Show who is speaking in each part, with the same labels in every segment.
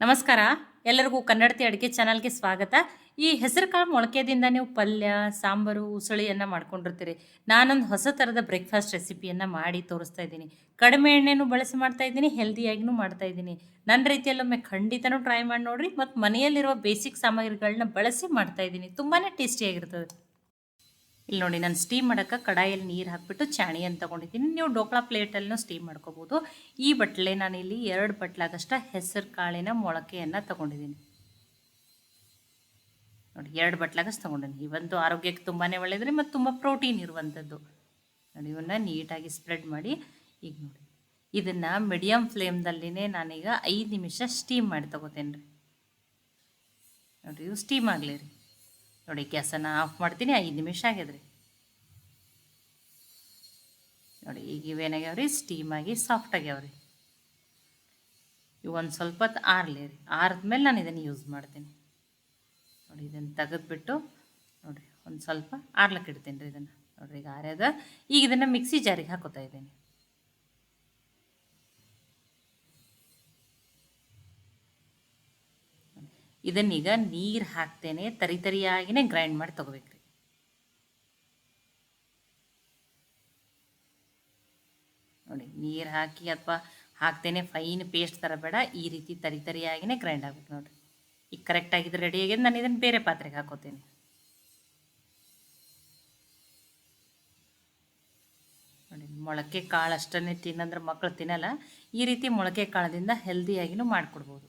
Speaker 1: ನಮಸ್ಕಾರ. ಎಲ್ಲರಿಗೂ ಕನ್ನಡತಿ ಅಡುಗೆ ಚಾನಲ್ಗೆ ಸ್ವಾಗತ. ಈ ಹೆಸರು ಕಾಳು ಮೊಳಕೆದಿಂದ ನೀವು ಪಲ್ಯ, ಸಾಂಬಾರು, ಉಸಳಿಯನ್ನು ಮಾಡ್ಕೊಂಡಿರ್ತೀರಿ. ನಾನೊಂದು ಹೊಸ ಥರದ ಬ್ರೇಕ್ಫಾಸ್ಟ್ ರೆಸಿಪಿಯನ್ನು ಮಾಡಿ ತೋರಿಸ್ತಾ ಇದ್ದೀನಿ. ಕಡಿಮೆ ಎಣ್ಣೆನೂ ಬಳಸಿ ಮಾಡ್ತಾ ಇದ್ದೀನಿ ಹೆಲ್ದಿಯಾಗಿನೂ ಮಾಡ್ತಾ ಇದ್ದೀನಿ. ನನ್ನ ರೀತಿಯಲ್ಲೊಮ್ಮೆ ಖಂಡಿತನೂ ಟ್ರೈ ಮಾಡಿ ನೋಡಿರಿ. ಮತ್ತು ಮನೆಯಲ್ಲಿರುವ ಬೇಸಿಕ್ ಸಾಮಗ್ರಿಗಳನ್ನ ಬಳಸಿ ಮಾಡ್ತಾ ಇದ್ದೀನಿ. ತುಂಬಾ ಟೇಸ್ಟಿಯಾಗಿರ್ತದೆ ಇಲ್ಲಿ ನೋಡಿ, ನಾನು ಸ್ಟೀಮ್ ಮಾಡೋಕ್ಕೆ ಕಡಾಯಲ್ಲಿ ನೀರು ಹಾಕಿಬಿಟ್ಟು ಚಾಣಿಯನ್ನು ತೊಗೊಂಡಿದ್ದೀನಿ. ನೀವು ಡೋಕ್ಲಾ ಪ್ಲೇಟಲ್ಲೂ ಸ್ಟೀಮ್ ಮಾಡ್ಕೋಬೋದು. ಈ ಬಟ್ಲೆ ನಾನಿಲ್ಲಿ ಎರಡು ಬಟ್ಲಾಗಷ್ಟ ಹೆಸರು ಕಾಳಿನ ಮೊಳಕೆಯನ್ನು ತೊಗೊಂಡಿದ್ದೀನಿ. ನೋಡಿ, ಎರಡು ಬಟ್ಲಾಗಷ್ಟು ತೊಗೊಂಡಿದ್ದೀನಿ. ಇವಂತೂ ಆರೋಗ್ಯಕ್ಕೆ ತುಂಬಾ ಒಳ್ಳೆಯದ್ರಿ ಮತ್ತು ತುಂಬ ಪ್ರೋಟೀನ್ ಇರುವಂಥದ್ದು ನೋಡಿ, ಇವನ್ನ ನೀಟಾಗಿ ಸ್ಪ್ರೆಡ್ ಮಾಡಿ, ಈಗ ನೋಡಿ. ಇದನ್ನು ಮೀಡಿಯಮ್ ಫ್ಲೇಮ್ದಲ್ಲಿನೇ ನಾನೀಗ ಐದು ನಿಮಿಷ ಸ್ಟೀಮ್ ಮಾಡಿ ತೊಗೋತೇನೆ ರೀ ನೋಡಿ ಇವು ಸ್ಟೀಮ್ ಆಗಲಿ ರೀ. ನೋಡಿ, ಗ್ಯಾಸನ್ನು ಆಫ್ ಮಾಡ್ತೀನಿ, ಐದು ನಿಮಿಷ ಆಗ್ಯದ್ರಿ ನೋಡಿ, ಈಗ ಇವೇನಾಗ್ಯಾವ್ರಿ ಸ್ಟೀಮಾಗಿ ಸಾಫ್ಟ್ ಆಗ್ಯಾವ್ರಿ. ಇವು ಒಂದು ಸ್ವಲ್ಪ ಹೊತ್ತು ಆರಲಿ ರೀ. ಆರಿದ್ಮೇಲೆ ನಾನು ಇದನ್ನು ಯೂಸ್ ಮಾಡ್ತೀನಿ. ನೋಡಿ, ಇದನ್ನು ತೆಗೆದ್ಬಿಟ್ಟು ನೋಡಿರಿ ಒಂದು ಸ್ವಲ್ಪ ಆರ್ಲಕ್ಕೆ ಇಡ್ತೀನಿ ರೀ ಇದನ್ನು. ನೋಡಿರಿ, ಈಗ ಆರ್ಯದ. ಈಗ ಇದನ್ನು ಮಿಕ್ಸಿ ಜಾರಿಗೆ ಹಾಕೋತಾ ಇದ್ದೀನಿ. ಇದನ್ನೀಗ ನೀರು ಹಾಕ್ತೇನೆ, ತರಿ ತರಿಯಾಗಿನೇ ಗ್ರೈಂಡ್ ಮಾಡಿ ತೊಗೋಬೇಕ್ರಿ ನೋಡಿ, ನೀರು ಹಾಕಿ ಅಥವಾ ಹಾಕ್ತೇನೆ ಫೈನ್ ಪೇಸ್ಟ್ ಥರ ಬೇಡ, ಈ ರೀತಿ ತರಿ ತರಿಯಾಗಿನೇ ಗ್ರೈಂಡ್ ಆಗ್ಬೇಕು ನೋಡಿರಿ. ಈಗ ಕರೆಕ್ಟಾಗಿದ್ದು ರೆಡಿ ಆಗಿದೆ ನಾನು ಇದನ್ನು ಬೇರೆ ಪಾತ್ರೆಗೆ ಹಾಕೋತೇನೆ. ನೋಡಿ, ಮೊಳಕೆ ಕಾಳು ಅಷ್ಟನ್ನೇ ತಿನ್ನಂದ್ರೆ ಮಕ್ಕಳು ತಿನ್ನಲ್ಲ, ಈ ರೀತಿ ಮೊಳಕೆ ಕಾಳದಿಂದ ಹೆಲ್ದಿಯಾಗಿನೂ ಮಾಡಿಕೊಡ್ಬೋದು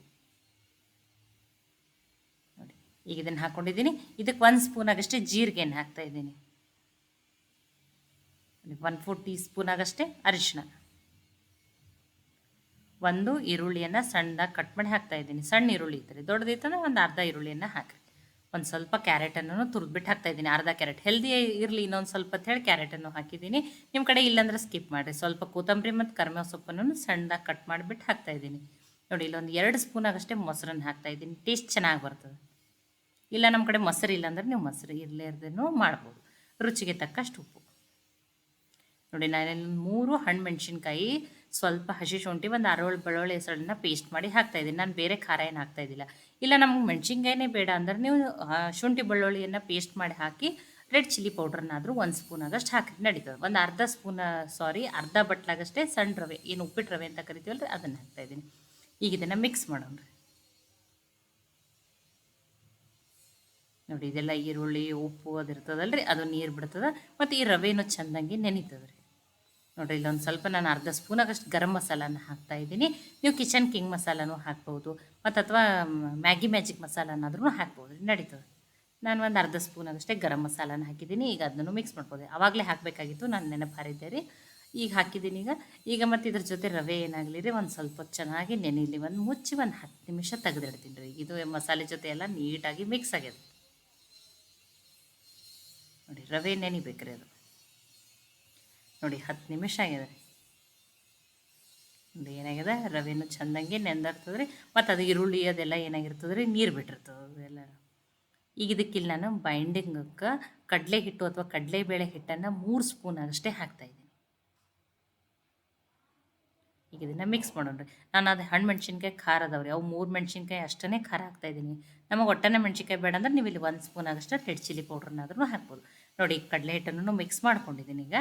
Speaker 1: ನೋಡಿ ಈಗ ಇದನ್ನು ಹಾಕ್ಕೊಂಡಿದ್ದೀನಿ ಇದಕ್ಕೆ ಒಂದು ಸ್ಪೂನ್ ಆಗಷ್ಟೇ ಜೀರಿಗೆಯನ್ನು ಹಾಕ್ತಾ ಇದ್ದೀನಿ. ಒನ್ ಫೋರ್ ಟೀ ಸ್ಪೂನ್ ಆಗಷ್ಟೇ ಅರಿಶಿಣ. ಒಂದು ಈರುಳ್ಳಿಯನ್ನು ಸಣ್ಣದಾಗಿ ಕಟ್ ಮಾಡಿ ಹಾಕ್ತಾ ಇದ್ದೀನಿ. ಸಣ್ಣ ಈರುಳ್ಳಿ ಇದ್ದರೆ ದೊಡ್ಡದಿತ್ತಂದ್ರೆ ಒಂದು ಅರ್ಧ ಈರುಳ್ಳಿಯನ್ನು ಹಾಕಿರಿ. ಒಂದು ಸ್ವಲ್ಪ ಕ್ಯಾರೆಟನ್ನು ತುರಿದ್ಬಿಟ್ಟು ಹಾಕ್ತಾ ಇದ್ದೀನಿ. ಅರ್ಧ ಕ್ಯಾರೆಟ್ ಹೆಲ್ದಿ ಇರಲಿ ಇನ್ನೊಂದು ಸ್ವಲ್ಪ ಅಂತ ಹೇಳಿ ಕ್ಯಾರೆಟನ್ನು ಹಾಕಿದ್ದೀನಿ. ನಿಮ್ಮ ಕಡೆ ಇಲ್ಲಾಂದ್ರೆ ಸ್ಕಿಪ್ ಮಾಡಿರಿ. ಸ್ವಲ್ಪ ಕೊತ್ತಂಬರಿ ಮತ್ತು ಕರಿಬೇವು ಸೊಪ್ಪನ್ನು ಸಣ್ಣದಾಗಿ ಕಟ್ ಮಾಡಿಬಿಟ್ಟು ಹಾಕ್ತಾ ಇದ್ದೀನಿ. ನೋಡಿ, ಇಲ್ಲೊಂದು ಎರಡು ಸ್ಪೂನ್ ಆಗಷ್ಟೇ ಮೊಸರನ್ನು ಹಾಕ್ತಾ ಇದ್ದೀನಿ. ಟೇಸ್ಟ್ ಚೆನ್ನಾಗಿ ಬರ್ತದೆ. ಇಲ್ಲ ನಮ್ಮ ಕಡೆ ಮೊಸರು ಇಲ್ಲ ಅಂದರೆ ನೀವು ಮೊಸರು ಇರಲೇರ್ದೇನೂ ಮಾಡ್ಬೋದು. ರುಚಿಗೆ ತಕ್ಕಷ್ಟು ಉಪ್ಪು. ನೋಡಿ ನಾನಿಲ್ಲಿ ಮೂರು ಹಣ್ಣು ಮೆಣಸಿನ್ಕಾಯಿ ಸ್ವಲ್ಪ ಹಸಿ ಶುಂಠಿ, ಒಂದು ಅರಳು ಬೆಳ್ಳುಳ್ಳಿ ಹೆಸರನ್ನ ಪೇಸ್ಟ್ ಮಾಡಿ ಹಾಕ್ತಾ ಇದ್ದೀನಿ. ನಾನು ಬೇರೆ ಖಾರ ಏನು ಹಾಕ್ತಾ ಇದ್ದಿಲ್ಲ. ಇಲ್ಲ, ನಮ್ಗೆ ಮೆಣಸಿನ್ಕಾಯಿನೇ ಬೇಡ ಅಂದ್ರೆ ನೀವು ಶುಂಠಿ ಬೆಳ್ಳುಳ್ಳಿಯನ್ನು ಪೇಸ್ಟ್ ಮಾಡಿ ಹಾಕಿ, ರೆಡ್ ಚಿಲ್ಲಿ ಪೌಡ್ರನ್ನಾದರೂ ಒಂದು ಸ್ಪೂನ್ ಆಗಷ್ಟು ಹಾಕಿ ನಡೀತದೆ. ಒಂದು ಅರ್ಧ ಸ್ಪೂನ್, ಸಾರಿ, ಅರ್ಧ ಬಟ್ಲಾಗಷ್ಟೇ ಸಣ್ಣ ರವೆ, ಏನು ಉಪ್ಪಿಟ್ಟು ರವೆ ಅಂತ ಕರಿತೀವಲ್ಲ ರೀ ಅದನ್ನು ಹಾಕ್ತಾ ಇದ್ದೀನಿ. ಈಗ ಇದನ್ನು ಮಿಕ್ಸ್ ಮಾಡೋಣ ನೋಡಿ, ಇದೆಲ್ಲ ಈರುಳ್ಳಿ, ಉಪ್ಪು ಅದು ಇರ್ತದಲ್ಲ ರೀ ಅದು ನೀರು ಬಿಡ್ತದೆ, ಮತ್ತು ಈ ರವೆನೂ ಚೆಂದಂಗೆ ನೆನೀತದೆ ರೀ ನೋಡಿರಿ, ಇಲ್ಲೊಂದು ಸ್ವಲ್ಪ ನಾನು ಅರ್ಧ ಸ್ಪೂನ್ ಆಗಷ್ಟು ಗರಂ ಮಸಾಲಾನ ಹಾಕ್ತಾ ಇದ್ದೀನಿ. ನೀವು ಕಿಚನ್ ಕಿಂಗ್ ಮಸಾಲನೂ ಹಾಕ್ಬೋದು, ಮತ್ತು ಅಥವಾ ಮ್ಯಾಗಿ ಮ್ಯಾಜಿಕ್ ಮಸಾಲನಾದ್ರೂ ಹಾಕ್ಬೋದು ರೀ ನಡೀತದೆ. ನಾನು ಒಂದು ಅರ್ಧ ಸ್ಪೂನ್ ಆಗಷ್ಟೇ ಗರಂ ಮಸಾಲಾನ ಹಾಕಿದ್ದೀನಿ, ಈಗ ಅದನ್ನು ಮಿಕ್ಸ್ ಮಾಡ್ಬೋದು. ಆವಾಗಲೇ ಹಾಕಬೇಕಾಗಿತ್ತು, ನಾನು ನೆನಪು ಹಾರಿದ್ದೆ ರೀ. ಈಗ ಹಾಕಿದ್ದೀನಿ ಈಗ. ಈಗ ಮತ್ತು ಇದ್ರ ಜೊತೆ ರವೆ ಏನಾಗಲಿ ರೀ, ಒಂದು ಸ್ವಲ್ಪ ಚೆನ್ನಾಗಿ ನೆನೀಲಿ, ಒಂದು ಮುಚ್ಚಿ ಒಂದು ಹತ್ತು ನಿಮಿಷ ತೆಗೆದಿಡ್ತೀನಿ ರೀ. ಇದು ಮಸಾಲೆ ಜೊತೆ ಎಲ್ಲ ನೀಟಾಗಿ ಮಿಕ್ಸ್ ಆಗ್ಯದ. ನೋಡಿ, ರವೆ ನೆನಿಬೇಕ್ರಿ ಅದು. ನೋಡಿ, ಹತ್ತು ನಿಮಿಷ ಆಗಿದೆ. ನೋಡಿ ಏನಾಗಿದೆ? ರವೆನೂ ಚೆಂದಂಗೆ ನೆಂದಿರ್ತದೆ ರೀ ಮತ್ತು ಅದು ಈರುಳ್ಳಿ ಅದೆಲ್ಲ ಏನಾಗಿರ್ತದೆ ರೀ ನೀರು ಬಿಟ್ಟಿರ್ತದೆ ಅದೆಲ್ಲ ಈಗ ಇದಕ್ಕಿಲ್ಲ ನಾನು ಬೈಂಡಿಂಗಕ್ಕೆ ಕಡಲೆ ಹಿಟ್ಟು ಅಥವಾ ಕಡಲೆಬೇಳೆ ಹಿಟ್ಟನ್ನು ಮೂರು ಸ್ಪೂನ್ ಅಷ್ಟೇ ಹಾಕ್ತಾಯಿದ್ದೀನಿ ಈಗ ಇದನ್ನು ಮಿಕ್ಸ್ ಮಾಡೋಣ. ರೀ ನಾನು ಅದು ಹಣ್ಣು ಮೆಣಸಿನ್ಕಾಯಿ ಖಾರ ಅದಾವ್ರಿ. ಅವು ಮೂರು ಮೆಣಸಿನ್ಕಾಯಿ ಅಷ್ಟೇ ಖಾರ ಹಾಕ್ತಾಯಿದ್ದೀನಿ ನಮಗೆ ಒಟ್ಟನೆ ಮೆಣಸಿನ್ಕಾಯಿ ಬೇಡ ಅಂದ್ರೆ ನೀವು ಇಲ್ಲಿ ಒಂದು ಸ್ಪೂನ್ ಆಗಷ್ಟು ರೆಡ್ ಚಿಲ್ಲಿ ಪೌಡ್ರನ್ನಾದ್ರೂ ಹಾಕ್ಬೋದು. ನೋಡಿ ಕಡಲೆ ಹಿಟ್ಟನ್ನು ಮಿಕ್ಸ್ ಮಾಡ್ಕೊಂಡಿದ್ದೀನಿ ಈಗ.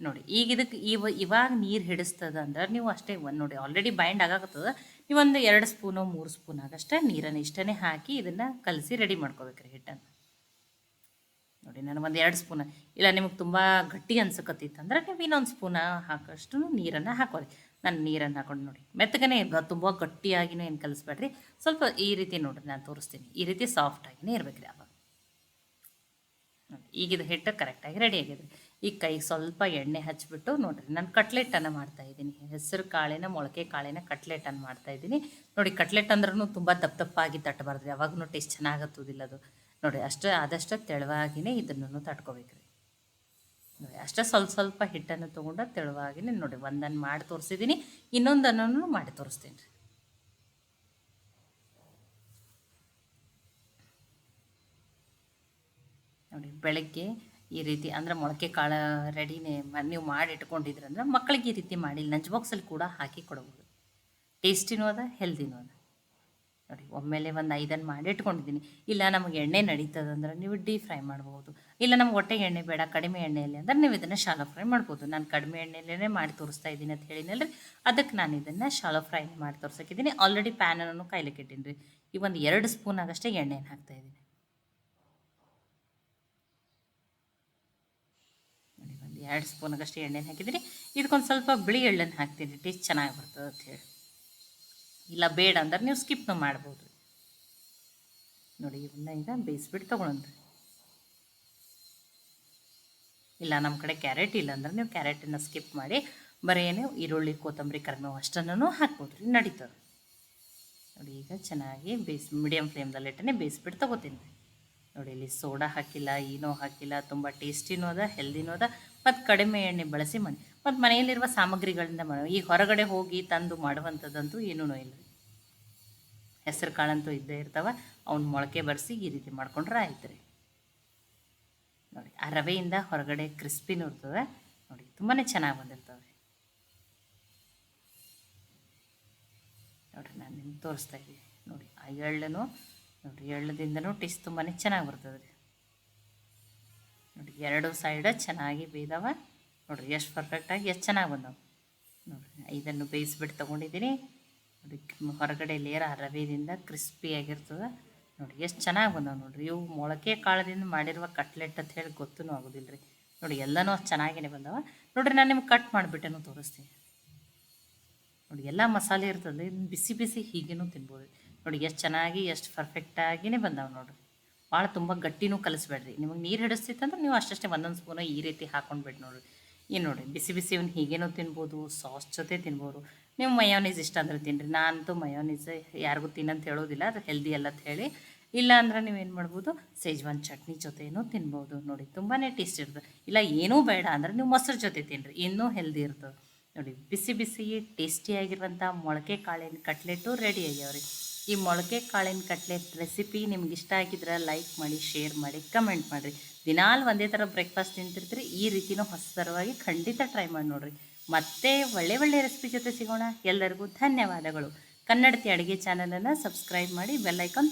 Speaker 1: ನೋಡಿ, ಈಗ ಇದಕ್ಕೆ ಇವ, ಇವಾಗ ನೀರು ಹಿಡಿಸ್ತದ ಅಂದ್ರೆ ನೀವು ಅಷ್ಟೇ ಒಂದು, ನೋಡಿ ಆಲ್ರೆಡಿ ಬೈಂಡ್ ಆಗಾಕತ್ತದ. ನೀವೊಂದು ಎರಡು ಸ್ಪೂನು ಮೂರು ಸ್ಪೂನ್ ಆಗಷ್ಟೇ ನೀರನ್ನು ಇಷ್ಟೇ ಹಾಕಿ ಇದನ್ನು ಕಲಸಿ ರೆಡಿ ಮಾಡ್ಕೋಬೇಕ್ರಿ ಹಿಟ್ಟನ್ನು. ನೋಡಿ, ನಾನು ಒಂದು ಎರಡು ಸ್ಪೂನ್ ಇಲ್ಲ, ನಿಮಗೆ ತುಂಬ ಗಟ್ಟಿ ಅನ್ಸಕತ್ತಿತ್ತಂದ್ರೆ ನೀವು ಇನ್ನೊಂದು ಸ್ಪೂನ ಹಾಕೋಷ್ಟು ನೀರನ್ನು ಹಾಕೋರಿ. ನಾನು ನೀರನ್ನು ಹಾಕೊಂಡು ನೋಡಿ. ಮೆತ್ತಗನೇ ಇರ್ಬೋದು ತುಂಬ ಗಟ್ಟಿಯಾಗಿನೇ ಏನು ಕಲಿಸ್ಬೇಡ್ರಿ. ಸ್ವಲ್ಪ ಈ ರೀತಿ ನೋಡಿರಿ, ನಾನು ತೋರಿಸ್ತೀನಿ. ಈ ರೀತಿ ಸಾಫ್ಟಾಗಿನೇ ಇರಬೇಕ್ರಿ ಅವಾಗ. ನೋಡಿ ಈಗಿದ ಹಿಟ್ಟು ಕರೆಕ್ಟಾಗಿ ರೆಡಿ ಆಗಿದೆ. ಈಗ ಕೈಗೆ ಸ್ವಲ್ಪ ಎಣ್ಣೆ ಹಚ್ಚಿಬಿಟ್ಟು ನೋಡಿರಿ, ನಾನು ಕಟ್ಲೆಟನ್ನು ಮಾಡ್ತಾ ಇದ್ದೀನಿ. ಹೆಸರು ಕಾಳಿನ, ಮೊಳಕೆ ಕಾಳಿನ ಕಟ್ಲೆಟನ್ನು ಮಾಡ್ತಾ ಇದ್ದೀನಿ. ನೋಡಿ ಕಟ್ಲೆಟ್ ಅಂದ್ರೂ ತುಂಬ ದಪ್ಪ ದಪ್ಪಾಗಿ ತಟ್ಟಬಾರ್ದು ಯಾವಾಗೂ ಟೇಸ್ಟ್ ಚೆನ್ನಾಗತ್ತೋದಿಲ್ಲ ಅದು. ನೋಡಿ, ಅಷ್ಟು, ಆದಷ್ಟು ತೆಳುವಾಗಿನೇ ಇದನ್ನು ತಟ್ಕೋಬೇಕ್ರಿ. ನೋಡಿ, ಅಷ್ಟೇ ಸ್ವಲ್ಪ ಸ್ವಲ್ಪ ಹಿಟ್ಟನ್ನು ತೊಗೊಂಡು ತೆಳುವಾಗಿನೇ ನೋಡಿ ಒಂದನ್ನು ಮಾಡಿ ತೋರಿಸಿದ್ದೀನಿ ಇನ್ನೊಂದನ್ನು ಮಾಡಿ ತೋರಿಸ್ತೀನಿ ರೀ. ನೋಡಿ, ಬೆಳಗ್ಗೆ ಈ ರೀತಿ, ಅಂದರೆ ಮೊಳಕೆ ಕಾಳು ರೆಡಿನೇ ನೀವು ಮಾಡಿ ಇಟ್ಕೊಂಡಿದ್ರಂದ್ರೆ ಮಕ್ಕಳಿಗೆ ಈ ರೀತಿ ಮಾಡಿ ಲಂಚ್ ಬಾಕ್ಸಲ್ಲಿ ಕೂಡ ಹಾಕಿ ಕೊಡ್ಬೋದು. ಟೇಸ್ಟಿನೂ ಅದ ಹೆಲ್ದಿನೂ ಅದ. ನೋಡಿ, ಒಮ್ಮೆಲೆ ಒಂದು ಐದನ್ನು ಮಾಡಿ ಇಟ್ಕೊಂಡಿದ್ದೀನಿ. ಇಲ್ಲ, ನಮಗೆ ಎಣ್ಣೆ ನಡೀತದಂದ್ರೆ ನೀವು ಡೀಪ್ ಫ್ರೈ ಮಾಡ್ಬೋದು. ಇಲ್ಲ, ನಮ್ಗೆ ಹೊಟ್ಟೆಗೆ ಎಣ್ಣೆ ಬೇಡ, ಕಡಿಮೆ ಎಣ್ಣೆಯಲ್ಲಿ ಅಂದ್ರೆ ನೀವು ಇದನ್ನು ಶಾಲೋ ಫ್ರೈ ಮಾಡ್ಬೋದು. ನಾನು ಕಡಿಮೆ ಎಣ್ಣೆಯಲ್ಲೇ ಮಾಡಿ ತೋರಿಸ್ತಾ ಇದ್ದೀನಿ ಅಂತ ಹೇಳಿನಲ್ರಿ ಅದಕ್ಕೆ ನಾನು ಇದನ್ನು ಶಾಲೋ ಫ್ರೈ ಮಾಡಿ ತೋರ್ಸೋಕಿದ್ದೀನಿ ಆಲ್ರೆಡಿ ಪ್ಯಾನನ್ನು ಕಾಯ್ಲಿಕ್ಕೆ ಇಟ್ಟೀನಿ ರೀ ಈ ಒಂದು ಎರಡು ಸ್ಪೂನ್ ಆಗಷ್ಟೇ ಎಣ್ಣೆಯನ್ನು ಹಾಕ್ತಾ ಇದ್ದೀನಿ. ಒಂದು ಎರಡು ಸ್ಪೂನ್ ಆಗಷ್ಟೇ ಎಣ್ಣೆನ ಹಾಕಿದ್ದೀನಿ. ಇದಕ್ಕೊಂದು ಸ್ವಲ್ಪ ಬಿಳಿ ಎಳ್ಳನ್ನು ಹಾಕ್ತೀನಿ. ಟೇಸ್ಟ್ ಚೆನ್ನಾಗಿ ಬರ್ತದೆ ಅಂತ ಹೇಳಿ. ಇಲ್ಲ ಬೇಡ ಅಂದ್ರೆ ನೀವು ಸ್ಕಿಪ್ನು ಮಾಡ್ಬೋದು. ನೋಡಿ, ಇವನ್ನ ಈಗ ಬೇಯಿಸ್ಬಿಟ್ಟು ತೊಗೊಳಂದ್ರಿ ಇಲ್ಲ ನಮ್ಮ ಕಡೆ ಕ್ಯಾರೆಟ್ ಇಲ್ಲ ಅಂದ್ರೆ ನೀವು ಕ್ಯಾರೆಟನ್ನು ಸ್ಕಿಪ್ ಮಾಡಿ ಬರೀ ಏನು ಈರುಳ್ಳಿ, ಕೊತ್ತಂಬರಿ, ಕರಿಬೇವು ಅಷ್ಟನ್ನು ಹಾಕ್ಬೋದು. ರೀ ನಡೀತದೆ. ನೋಡಿ, ಈಗ ಚೆನ್ನಾಗಿ ಬೇಯಿಸಿ ಮೀಡಿಯಮ್ ಫ್ಲೇಮ್ದಲ್ಲಿ ಇಟ್ಟನೆ ಬೇಯಿಸ್ಬಿಟ್ಟು ತೊಗೋತೀನಿ. ನೋಡಿ, ಇಲ್ಲಿ ಸೋಡಾ ಹಾಕಿಲ್ಲ ಏನೋ ಹಾಕಿಲ್ಲ, ತುಂಬ ಟೇಸ್ಟಿನೂ ಅದ, ಹೆಲ್ದಿನೂ ಅದ, ಮತ್ತು ಕಡಿಮೆ ಎಣ್ಣೆ ಬಳಸಿ ಮಾಡಿ ಮತ್ತು ಮನೆಯಲ್ಲಿರುವ ಸಾಮಗ್ರಿಗಳಿಂದ ಮಾಡೋ. ಈ ಹೊರಗಡೆ ಹೋಗಿ ತಂದು ಮಾಡುವಂಥದ್ದಂತೂ ಏನೂ ಇಲ್ಲ ಹೆಸರು ಕಾಳಂತೂ ಇದ್ದೇ ಇರ್ತಾವೆ, ಅವ್ನ ಮೊಳಕೆ ಬರೆಸಿ ಈ ರೀತಿ ಮಾಡ್ಕೊಂಡ್ರೆ ಆಯ್ತು ರೀ. ನೋಡಿ, ಆ ರವೆಯಿಂದ ಹೊರಗಡೆ ಕ್ರಿಸ್ಪಿನೂ ಇರ್ತದೆ, ನೋಡಿ ತುಂಬಾ ಚೆನ್ನಾಗಿ ಬಂದಿರ್ತವೆ ನೋಡಿರಿ, ನಾನು ನಿಮ್ಗೆ ತೋರಿಸ್ತಾ ಇದ್ದೀನಿ. ನೋಡಿ ಆ ಎಳ್ಳನ್ನು ನೋಡಿ, ಎಳ್ಳದಿಂದನೂ ಟೇಸ್ಟ್ ತುಂಬಾ ಚೆನ್ನಾಗಿ ಬರ್ತದೆ ರೀ ನೋಡಿ, ಎರಡು ಸೈಡ ಚೆನ್ನಾಗಿ ಬೇಯ್ದವ. ನೋಡಿರಿ, ಎಷ್ಟು ಪರ್ಫೆಕ್ಟಾಗಿ ಎಷ್ಟು ಚೆನ್ನಾಗಿ ಬಂದವು. ನೋಡಿರಿ ಇದನ್ನು ಬೇಯಿಸ್ಬಿಟ್ಟು ತೊಗೊಂಡಿದ್ದೀನಿ ನೋಡಿ ಹೊರಗಡೆ ಲೇರ ರವೆಯಿಂದ ಕ್ರಿಸ್ಪಿ ಆಗಿರ್ತದೆ. ನೋಡಿ, ಎಷ್ಟು ಚೆನ್ನಾಗಿ ಬಂದವು ನೋಡಿರಿ. ಇವು ಮೊಳಕೆ ಕಾಳದಿಂದ ಮಾಡಿರುವ ಕಟ್ಲೆಟ್ ಅಂತ ಹೇಳಿ ಗೊತ್ತೂ ಆಗೋದಿಲ್ಲ ರೀ ನೋಡಿ, ಎಲ್ಲನೂ ಅಷ್ಟು ಚೆನ್ನಾಗೇ ಬಂದವ. ನೋಡಿರಿ, ನಾನು ನಿಮ್ಗೆ ಕಟ್ ಮಾಡಿಬಿಟ್ಟೇನು ತೋರಿಸ್ತೀನಿ. ನೋಡಿ, ಎಲ್ಲ ಮಸಾಲೆ ಇರ್ತದೆ ಬಿಸಿ ಬಿಸಿ ಹೀಗೇನೂ ತಿನ್ಬೋದು ನೋಡಿ, ಎಷ್ಟು ಚೆನ್ನಾಗಿ, ಎಷ್ಟು ಪರ್ಫೆಕ್ಟಾಗಿಯೇ ಬಂದಾವೆ ನೋಡಿರಿ. ಭಾಳ ತುಂಬ ಗಟ್ಟಿನೂ ಕಲಿಸ್ಬೇಡ್ರಿ. ನಿಮಗೆ ನೀರು ಹಿಡಿಸ್ತಿತ್ತಂದ್ರೆ ನೀವು ಅಷ್ಟಷ್ಟೇ ಒಂದೊಂದು ಸ್ಪೂನು ಈ ರೀತಿ ಹಾಕೊಂಡ್ಬಿಟ್ಟು ನೋಡಿರಿ. ಏನು ನೋಡಿ ಬಿಸಿ ಬಿಸಿ ಇವ್ನ ಹೀಗೇನೂ ತಿನ್ಬೋದು ಸಾಸ್ ಜೊತೆ ತಿನ್ಬೋದು. ನೀವು ಮಯೋನೀಸ್ ಇಷ್ಟ ಅಂದ್ರೆ ತಿನ್ನಿರಿ ನಾನಂತೂ ಮಯೋನೀಸ್ ಯಾರಿಗೂ ತಿನ್ನಂತ ಹೇಳೋದಿಲ್ಲ, ಅದು ಹೆಲ್ದಿ ಅಲ್ಲ ಅಂತ ಹೇಳಿ. ಇಲ್ಲ ಅಂದ್ರೆ ನೀವೇನು ಮಾಡ್ಬೋದು ಸೇಜ್ವಾನ್ ಚಟ್ನಿ ಜೊತೆನೂ ತಿನ್ಬೋದು ನೋಡಿ ತುಂಬಾ ಟೇಸ್ಟ್ ಇರ್ತದೆ. ಇಲ್ಲ ಏನೂ ಬೇಡ ಅಂದ್ರೆ ನೀವು ಮೊಸರು ಜೊತೆ ತಿನ್ನಿರಿ ಇನ್ನೂ ಹೆಲ್ದಿ ಇರ್ತದೆ. ನೋಡಿ, ಬಿಸಿ ಬಿಸಿ ಟೇಸ್ಟಿಯಾಗಿರುವಂಥ ಮೊಳಕೆ ಕಾಳಿನ ಕಟ್ಲೆಟ್ಟು ರೆಡಿ ಆಗ್ಯಾವ್ರಿ. ಈ ಮೊಳಕೆ ಕಾಳಿನ ಕಟ್ಲೆ ರೆಸಿಪಿ ನಿಮ್ಗೆ ಇಷ್ಟ ಆಗಿದ್ರೆ ಲೈಕ್ ಮಾಡಿ ಶೇರ್ ಮಾಡಿ ಕಮೆಂಟ್ ಮಾಡಿರಿ. ದಿನಾಲು ಒಂದೇ ಥರ ಬ್ರೇಕ್ಫಾಸ್ಟ್ ತಿಂತಿರ್ತೀರಿ, ಈ ರೀತಿನೂ ಹೊಸ ಥರವಾಗಿ ಖಂಡಿತ ಟ್ರೈ ಮಾಡಿ ನೋಡಿರಿ. ಮತ್ತೆ ಒಳ್ಳೆ ಒಳ್ಳೆ ರೆಸಿಪಿ ಜೊತೆ ಸಿಗೋಣ. ಎಲ್ಲರಿಗೂ ಧನ್ಯವಾದಗಳು. ಕನ್ನಡತಿ ಅಡುಗೆ ಚಾನಲನ್ನು ಸಬ್ಸ್ಕ್ರೈಬ್ ಮಾಡಿ ಬೆಲ್ಲೈಕಾನ್